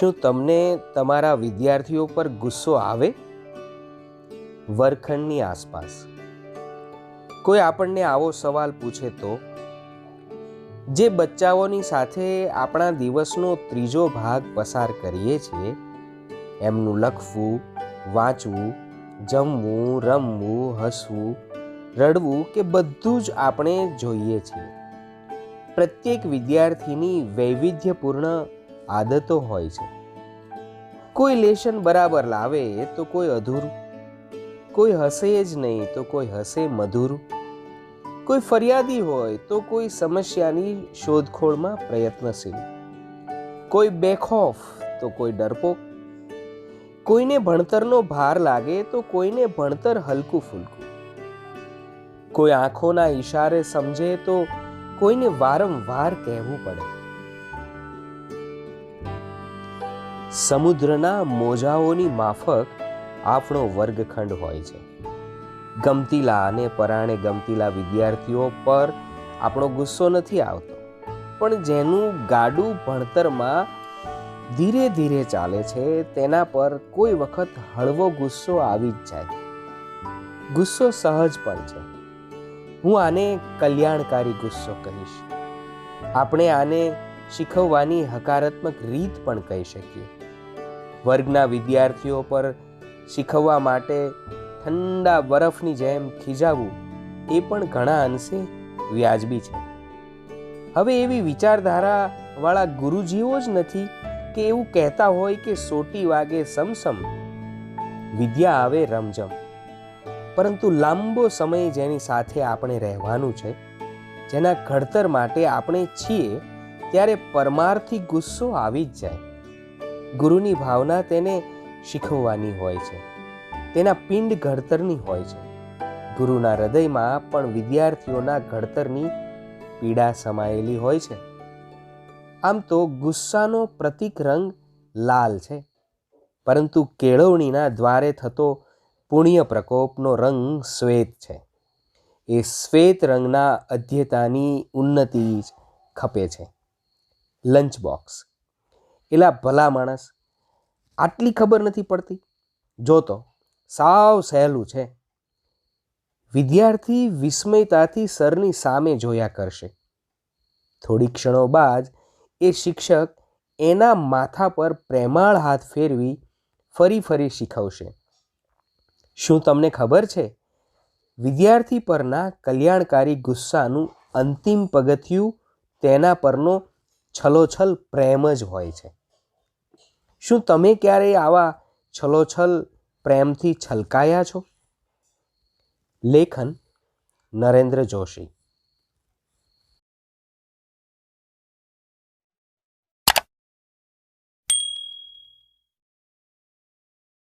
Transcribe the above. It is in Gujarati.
શું તમને તમારા વિદ્યાર્થીઓ પર ગુસ્સો આવે? વર્ગખંડની આસપાસ. કોઈ આપણને આવો સવાલ પૂછે તો? જે બચ્ચાઓની સાથે આપણા દિવસનો ત્રીજો ભાગ પસાર કરીએ છીએ, એમનું લખવું, વાંચવું, જમવું, રમવું, હસવું, રડવું કે બધું જ આપણે જોઈએ છીએ. પ્રત્યેક વિદ્યાર્થીની વૈવિધ્યપૂર્ણ આદતો હોય છે. કોઈ લેશન બરાબર લાવે તો કોઈ અધૂરું. કોઈ હસે જ નહીં તો કોઈ હસે મધુરું. કોઈ ફરિયાદી હોય તો કોઈ સમસ્યાની શોધખોળમાં પ્રયત્નશીલ. કોઈ બેખોફ તો કોઈ ડરપોક. કોઈને ભણતરનો ભાર લાગે તો કોઈને ભણતર હલકું ફૂલકું. કોઈ આંખોના ઈશારે સમજે તો કોઈને વારંવાર કહેવું પડે. સમુદ્રના મોજાઓની માફક આપણો વર્ગખંડ હોય છે. ગમતીલા અને પરાણે ગમતીલા વિદ્યાર્થીઓ પર આપણો ગુસ્સો નથી આવતો. પણ જેનું ગાડું ભણતરમાં ધીરે ધીરે ચાલે છે, તેના પર કોઈ વખત હળવો ગુસ્સો આવી જ જાય. ગુસ્સો સહજ પણ છે. હું આને કલ્યાણકારી ગુસ્સો કહીશ. આપણે આને શીખવવાની હકારાત્મક રીત પણ કહી શકીએ. વર્ગના વિદ્યાર્થીઓ પર શીખવવા માટે ઠંડા બરફની જેમ ખીજાવવું એ પણ ઘણા અંશે વ્યાજબી છે. હવે એવી વિચારધારા વાળા ગુરુજીઓ જ નથી કે એવું કહેતા હોય કે સોટી વાગે સમસમ, વિદ્યા આવે રમજમ પરંતુ લાંબો સમય જેની સાથે આપણે રહેવાનું છે, જેના ઘડતર માટે આપણે છીએ, ત્યારે પરમારથી ગુસ્સો આવી જ જાય. ગુરુની ભાવના તેને શીખવવાની હોય છે. તેના પિંડ ઘડતરની હોય છે. ગુરુના હૃદયમાં પણ વિદ્યાર્થીઓના ઘડતરની પીડા સમાયેલી હોય છે. આમ તો ગુસ્સાનો પ્રતીક રંગ લાલ છે. પરંતુ કેળવણીના દ્વારે થતો પુણ્ય પ્રકોપનો રંગ શ્વેત છે. એ શ્વેત રંગના અધ્યતાની ઉન્નતિ જ ખપે છે. લંચ બોક્સ એલા ભલા માણસ. આટલી ખબર નથી પડતી. જો તો, સાવ સહેલું છે. વિદ્યાર્થી વિસ્મયતાથી સરની સામે જોયા કરશે. થોડી ક્ષણો બાદ એ શિક્ષક એના માથા પર પ્રેમાળ હાથ ફેરવી ફરી ફરી શીખવશે. શું તમને ખબર છે? વિદ્યાર્થી પરના કલ્યાણકારી ગુસ્સાનું અંતિમ પગથિયું તેના પરનો છલોછલ પ્રેમ જ હોય છે. શું તમે ક્યારેય આવા છલોછલ પ્રેમથી છલકાયા છો? લેખન નરેન્દ્ર જોશી.